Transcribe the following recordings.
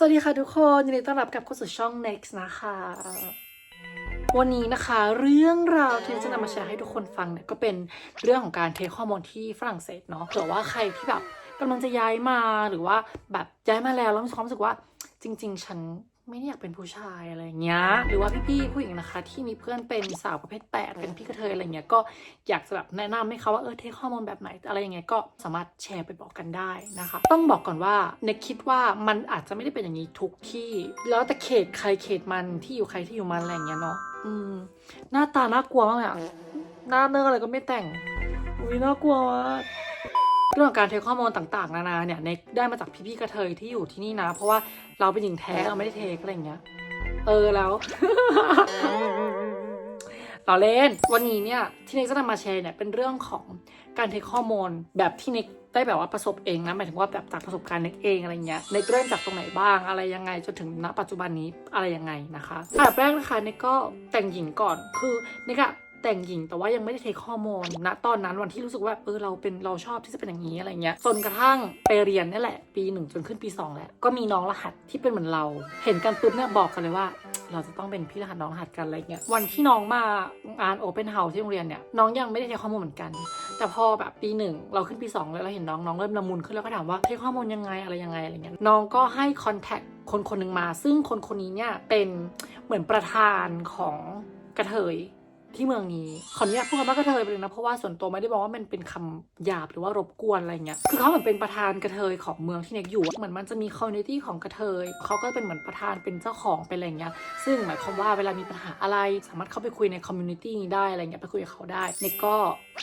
สวัสดีค่ะทุกคนยินดีต้อนรับกลับเข้าสู่ช่อง Next นะคะ วันนี้นะคะเรื่องราวที่จะนำมาแชร์ให้ทุกคนฟังเนี่ยก็เป็นเรื่องของการเทคฮอร์โมนที่ฝรั่งเศสเนาะเผื่อว่าใครที่แบบกำลังจะย้ายมาหรือว่าแบบย้ายมาแล้วแล้วมีความรู้สึกว่าจริง ๆ ฉัน ไม่ได้อยากเป็นผู้ชายอะไรเงี้ย หรือว่าพี่ๆผู้หญิงนะคะ ที่มีเพื่อนเป็นสาวประเภทแปดเป็นพี่กระเทยอะไรเงี้ยก็อยากจะแบบแนะนำให้เขาว่าเออเทคฮอร์โมนแบบไหนอะไรยังไงก็สามารถแชร์ไปบอกกันได้นะคะ ต้องบอกก่อนว่าเนคิดว่ามันอาจจะไม่ได้เป็นอย่างนี้ทุกที่ แล้วแต่เขตใครเขตมันที่อยู่ใครที่อยู่มันอะไรเงี้ยเนาะอืมหน้าตาน่ากลัวมากเลยอะหน้าเนื้ออะไรก็ไม่แต่งอุ้ยน่ากลัวมาก เรื่องของการเทคข้อมูลต่างๆ นานาเนี่ยเน็กได้มาจากพี่ๆกระเทยที่อยู่ที่นี่นะ เพราะว่าเราเป็นหญิงแท้เราไม่ได้เทคอะไรอย่างเงี้ย เออแล้วเราเล่น วันนี้เนี่ยที่เน็กจะนำมาแชร์เนี่ยเป็นเรื่องของการเทคข้อมูลแบบที่เน็กได้แบบว่าประสบเองนะหมายถึงว่าแบบจากประสบการณ์เน็กเองอะไรเงี้ยเน็กเริ่มจากตรงไหนบ้างอะไรยังไง จนถึงณปัจจุบันนี้อะไรยังไงนะคะอันดับแรกนะคะเน็กก็แต่งหญิงก่อนคือเน็กอะ แต่งหญิงแต่ว่ายังไม่ได้เทคฮอร์โมนณตอนนั้นวันที่รู้สึกว่าเออเราเป็นเราชอบที่จะเป็นอย่างนี้อะไรเงี้ยจนกระทั่งไปเรียนนี่แหละ ปีหนึ่งจนขึ้นปีสองแล้วก็มีน้องรหัสที่เป็นเหมือนเรา เห็นกันปุ๊บเนี่ยบอกกันเลยว่า เราจะต้องเป็นพี่รหัสน้องรหัสกันอะไรเงี้ยวันที่น้องมางานโอเปนเฮาส์ที่โรงเรียนเนี่ยน้องยังไม่ได้เทคฮอร์โมนเหมือนกัน แต่พอแบบปีหนึ่งเราขึ้นปีสองแล้วเราเห็นน้องน้องเริ่มละมุนขึ้นแล้วก็ถามว่าเทคฮอร์โมนยังไงอะไรยังไงอะไรเงี้ยน้องก็ให้คอนแทคคนคนหนึ่งมา ซึ่งคนคนนี้เนี่ยเป็นเหมือนประธานของกระเทย ที่เมืองนี้ขออนุญาตพูดคำว่ากระเทยไปเลยนะเพราะว่าส่วนตัวไม่ได้บอกว่ามันเป็นคำหยาบหรือว่ารบกวนอะไรเงี้ยคือเขาเหมือนเป็นประธานกระเทยของเมืองที่เน็กอยู่เหมือนมันจะมีคอมมูนิตี้ของกระเทยเขาก็เป็นเหมือนประธานเป็นเจ้าของเป็นอะไรเงี้ยซึ่งหมายความว่าเวลามีปัญหาอะไรสามารถเข้าไปคุยในคอมมูนิตี้นี้ได้อะไรเงี้ยไปคุยกับเขาได้เน็กก็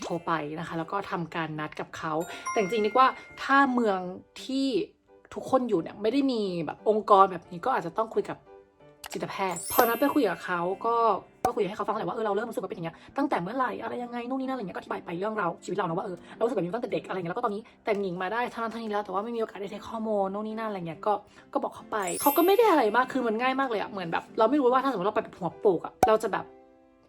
โทรไปนะคะ แล้วก็ทำการนัดกับเขา แต่จริงๆเน็กว่าถ้าเมืองที่ทุกคนอยู่เนี่ยไม่ได้มีแบบองค์กรแบบนี้ก็อาจจะต้องคุยกับจิตแพทย์ พอนัดไปคุยกับเขาก็ ก็คุยให้เขาฟังแหละว่าเออเราเริ่มรู้สึกว่าเป็นอย่างเงี้ยตั้งแต่เมื่อไหร่อะไรยังไงนู่นนี่นั่นอะไรเงี้ยก็อธิบายไปเรื่องเราชีวิตเรานะว่าเออเรารู้สึกแบบนี้ตั้งแต่เด็กอะไรเงี้ยแล้วก็ตอนนี้แต่งหญิงมาได้ท่านั้นท่านี้แล้วแต่ว่าไม่มีโอกาสได้เทคฮอร์โมนนู่นนี่นั่นอะไรเงี้ยก็ก็บอกเขาไปเขาก็ไม่ได้อะไรมากคือมันง่ายมากเลยอะเหมือนแบบ เราไม่รู้ว่าถ้าสมมติเราไปหัวโปกอะเราจะแบบ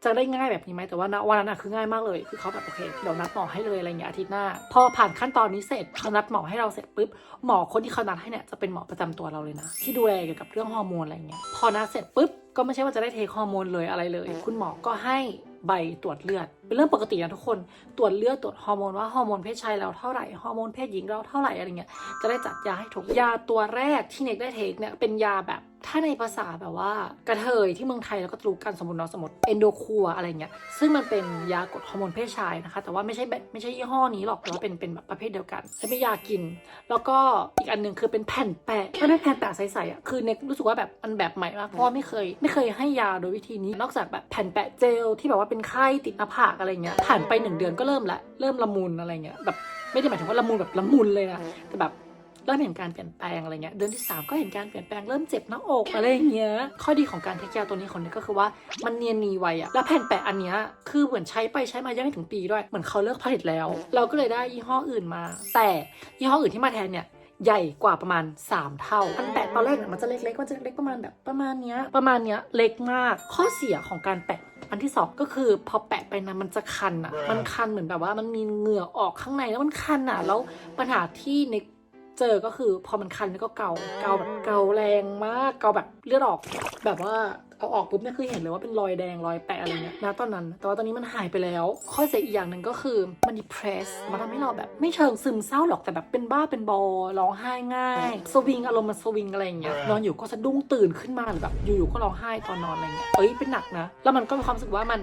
จะได้ง่ายแบบนี้ไหมแต่ว่าณวันนั้นอะคือง่ายมากเลย คือเขาแบบโอเคเดี๋ยวนัดหมอให้เลยอะไรเงี้ยอาทิตย์หน้า พอผ่านขั้นตอนนี้เสร็จเขานัดหมอให้เราเสร็จปุ๊บหมอคนที่เขานัดให้เนี่ยจะเป็นหมอประจำตัวเราเลยนะ ที่ดูแลเกี่ยวกับเรื่องฮอร์โมนอะไรเงี้ยพอนัดเสร็จปุ๊บ ก็ไม่ใช่ว่าจะได้เทคฮอร์โมนเลยอะไรเลย คุณหมอก็ให้ใบตรวจเลือด เป็นเรื่องปกตินะทุกคน ตรวจเลือดตรวจฮอร์โมนว่าฮอร์โมนเพศชายเราเท่าไหร่ ฮอร์โมนเพศหญิงเราเท่าไหร่อะไรเงี้ย จะได้จัดยาให้ถูก ยาตัวแรกที่เน็กได้เทคเนี่ยเป็นยาแบบ ถ้าในภาษาแบบว่ากระเทยที่เมืองไทยเราก็จะรู้กันสมมติเนาะสมมติเอนโดคัวอะไรเงี้ยซึ่งมันเป็นยากดฮอร์โมนเพศชายนะคะ แต่ว่าไม่ใช่แบบไม่ใช่ยี่ห้อนี้หรอกแต่ว่าเป็นเป็นแบบประเภทเดียวกันและเป็นยากิน แล้วก็อีกอันหนึ่งคือเป็นแผ่นแปะไม่ได้แผ่นแปะใสๆอะคือเน็กรู้สึกว่าแบบมันแบบใหม่มากเพราะว่าไม่เคย ไม่เคยให้ยาโดยวิธีนี้ นอกจากแบบแผ่นแปะเจลที่แบบว่าเป็นไข้ติดหน้าผากอะไรเงี้ยผ่านไปหนึ่งเดือนก็เริ่มละเริ่มละมุนอะไรเงี้ยแบบไม่ได้หมายถึงว่าละมุนแบบละมุนเลยนะแต่แบบ เริ่มเห็นการเปลี่ยนแปลงอะไรเงี้ยเดือนที่ 3 ก็เห็นการเปลี่ยนแปลงเริ่มเจ็บหน้าอกอะไรอย่างเงี้ยข้อดีของการเทคยาตัวนี้ของเน็กก็คือว่ามันเนียนนีไวอะแล้วแผ่นแปะอันเนี้ยคือเหมือนใช้ไปใช้มายังไม่ถึงปีด้วยเหมือนเขาเลิกผลิตแล้ว เราก็เลยได้ยี่ห้ออื่นมา แต่ยี่ห้ออื่นที่มาแทนเนี่ยใหญ่กว่าประมาณ 3 เท่า อันแปะตอนแรกเนี่ยมันจะเล็กๆมันจะเล็กประมาณแบบประมาณเนี้ยประมาณเนี้ยเล็กมาก ข้อเสียของการแปะอันที่สองก็คือพอแปะไปนะมันจะคันอะ มันคันเหมือนแบบว่ามันมีเหงื่อออกข้างในแล้วมันคันอะ แล้วปัญหาที่ใน เจอก็คือพอมันคันแล้วก็เกาเกาแบบเกาแรงมากเกาแบบเลือดออก แบบว่าเอาออกปุ๊บเนี่ยคือเห็นเลยว่าเป็นรอยแดงรอยแปะอะไรเงี้ยนะตอนนั้น แต่ว่าตอนนี้มันหายไปแล้ว ข้อเสียอีกอย่างหนึ่งก็คือมัน depress มันทำให้เราแบบไม่เชิงซึมเศร้าหรอกแต่แบบเป็นบ้าเป็นบอร้องไห้ง่ายสวิงอารมณ์มันสวิงอะไรอย่างเงี้ยนอนอยู่ก็สะดุ้งตื่นขึ้นมาหรือแบบอยู่ๆก็ร้องไห้ตอนนอนอะไรเงี้ยเอ้ยเป็นหนักนะ แล้วมันก็มีความรู้สึกว่ามัน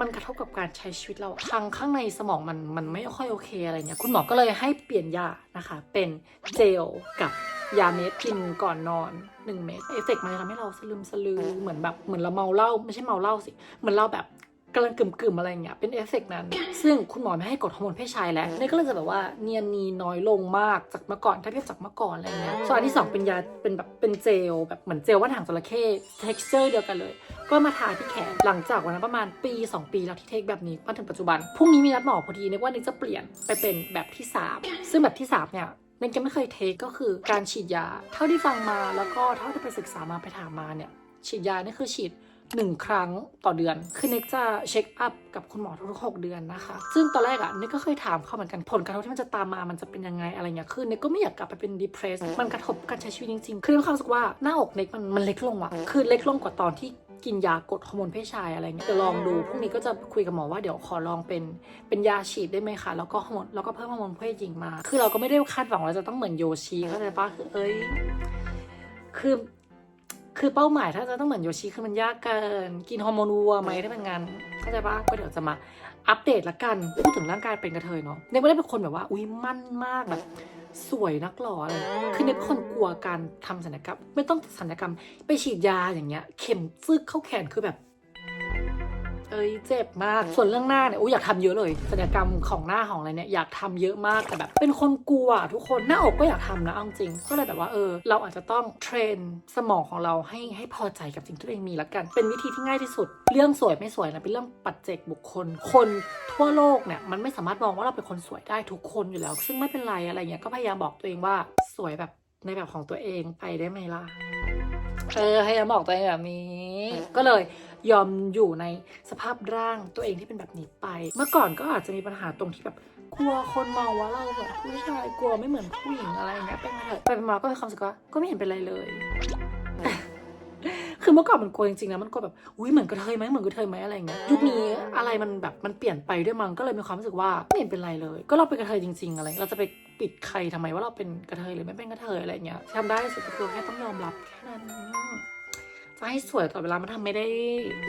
มันกระทบกับการใช้ชีวิตเราทางข้างในสมองมันมันไม่ค่อยโอเคอะไรเงี้ยคุณหมอก็เลยให้เปลี่ยนยานะคะ เป็นเจลกับยาเม็ดกินก่อนนอน1เม็ดเอฟเฟกต์มันจะทำให้เราสลืมสลือเหมือนแบบเหมือนเราเมาเหล้าไม่ใช่เมาเหล้าสิเหมือนเราแบบ กำลังกึ่มๆอะไรเงี้ยเป็นเอฟเฟกต์นั้น ซึ่งคุณหมอไม่ให้กดฮอร์โมนเพศชายแล้วนี่ก็เลยจะแบบว่าเนียนนีน้อยลงมากจากเมื่อก่อนถ้าเทียบจากเมื่อก่อนอะไรเงี้ยส่วนอันที่สองเป็นยาเป็นแบบเป็นเจลแบบเหมือนเจลว่านหางจระเข้ texture เดียวกันเลย ก็มาทาที่แขนหลังจากวันนั้นประมาณปี 2 ปีแล้วที่เทคแบบนี้มาถึงปัจจุบันพรุ่งนี้มีนัดหมอพอดีนึกว่านึกจะเปลี่ยนไปเป็นแบบที่ 3 ซึ่งแบบที่3เนี่ยนึกจะไม่เคยเทคก็คือการฉีดยา เท่าที่ฟังมาแล้วก็เท่าที่ไปศึกษามาไปถามมาเนี่ยฉีดยานี่คือฉีด หนึ่งครั้งต่อเดือน คือเน็กจะเช็คอัพกับคุณหมอทุกๆหกเดือนนะคะ ซึ่งตอนแรกอะเน็กก็เคยถามเขาเหมือนกันผลกระทบที่มันจะตามมามันจะเป็นยังไงอะไรเงี้ยคือเน็กก็ไม่อยากกลับไปเป็น depressed มันกระทบการใช้ชีวิตจริงๆ คือมีความรู้สึกว่าหน้าอกเน็กมันมันเล็กลงอะคือเล็กลงกว่าตอนที่กินยากดฮอร์โมนเพศชายอะไรเงี้ยเดี๋ยวลองดูพรุ่งนี้ก็จะคุยกับหมอว่าเดี๋ยวขอลองเป็นเป็นยาฉีดได้ไหมคะแล้วก็ฮอร์โมนแล้วก็เพิ่มฮอร์โมนเพศหญิงมา คือเราก็ไม่ได้คาดหวังว่าจะต้องเหมือนโยชิเข้าใจปะคือเอ้ยคือ คือเป้าหมายถ้าจะต้องเหมือนโยชิคือมันยากเกิน กินฮอร์โมนวัวไหมถ้าเป็นงานเข้าใจปะก็เดี๋ยวจะมาอัปเดตละกัน พูดถึงร่างกายเป็นกระเทยเนาะเนยไม่ได้เป็นคนแบบว่า อุ้ยมั่นมากแบบสวยนักหล่ออะไร คือเนยเป็นคนกลัวการทำศัลยกรรม ไม่ต้องศัลยกรรม ไปฉีดยาอย่างเงี้ย เข็มฟึกเข้าแขนคือแบบ เอ้ยเจ็บมาก ส่วนเรื่องหน้าเนี่ยอุ้ยอยากทำเยอะเลยศัลยกรรมของหน้าของอะไรเนี่ยอยากทำเยอะมากแต่แบบ เป็นคนกลัวอะทุกคนหน้าอกก็อยากทำนะเอาจริง ก็เลยแบบว่าเออ เราอาจจะต้องเทรนสมองของเราให้ให้พอใจกับสิ่งที่ตัวเองมีละกัน เป็นวิธีที่ง่ายที่สุด เรื่องสวยไม่สวยนะเป็นเรื่องปัจเจกบุคคล คนทั่วโลกเนี่ยมันไม่สามารถมองว่าเราเป็นคนสวยได้ทุกคนอยู่แล้ว ซึ่งไม่เป็นไรอะไรเงี้ยก็พยายามบอกตัวเองว่าสวยแบบในแบบของตัวเองไปได้ไหมล่ะเออให้ยามบอกตัวเองแบบนี้ ก็เลย ยอมอยู่ในสภาพร่างตัวเองที่เป็นแบบนี้ไป เมื่อก่อนก็อาจจะมีปัญหาตรงที่แบบกลัวคนมองว่าเราแบบผู้ชายกลัวไม่เหมือนผู้หญิงอะไรอย่างเงี้ยเป็นไงเถอะไปมาก็มีความรู้สึกว่าก็ไม่เห็นเป็นไรเลยคือเมื่อก่อนมันกลัวจริงๆนะมันกลัวแบบอุ้ยเหมือนกระเทยไหมเหมือนกระเทยไหมอะไรเงี้ยยุคนี้อะไรมันแบบมันเปลี่ยนไปด้วยมั้งก็เลยมีความรู้สึกว่าไม่เห็นเป็นไรเลย ก็เราเป็นกระเทยจริง ๆ อะไร เราจะไปปิดใครทำไมว่าเราเป็นกระเทยหรือไม่เป็นกระเทยอะไรเงี้ยทำได้สุดก็คือแค่ต้องยอมรับแค่นั้น จะให้สวยตลอดเวลามันทำไม่ได้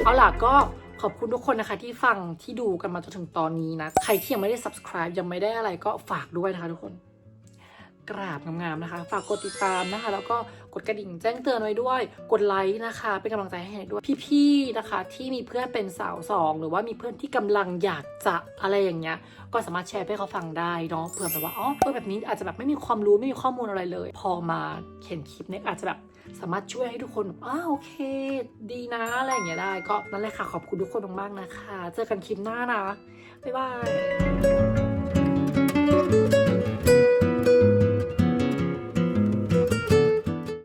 เอาล่ะก็ขอบคุณทุกคนนะคะที่ฟังที่ดูกันมาจนถึงตอนนี้นะ ใครที่ยังไม่ได้ subscribe ยังไม่ได้อะไรก็ฝากด้วยนะคะทุกคน กราบงามๆนะคะ ฝากกดติดตามนะคะ แล้วก็กดกระดิ่งแจ้งเตือนไว้ด้วย กดไลค์นะคะ เป็นกำลังใจให้ด้วย พี่ๆนะคะ ที่มีเพื่อนเป็นสาวสองหรือว่ามีเพื่อนที่กำลังอยากจะอะไรอย่างเงี้ย ก็สามารถแชร์ให้เขาฟังได้เนาะเผื่อแบบว่าอ๋อเออแบบนี้อาจจะแบบไม่มีความรู้ไม่มีข้อมูลอะไรเลย พอมาเห็นคลิปเนี้ยอาจจะแบบ สามารถช่วยให้ทุกคนอ้าโอเค ดีนะอะไรอย่างเงี้ยได้ ก็นั่นแหละค่ะขอบคุณทุกคนมากๆนะคะ เจอกันคลิปหน้านะ บ๊ายบาย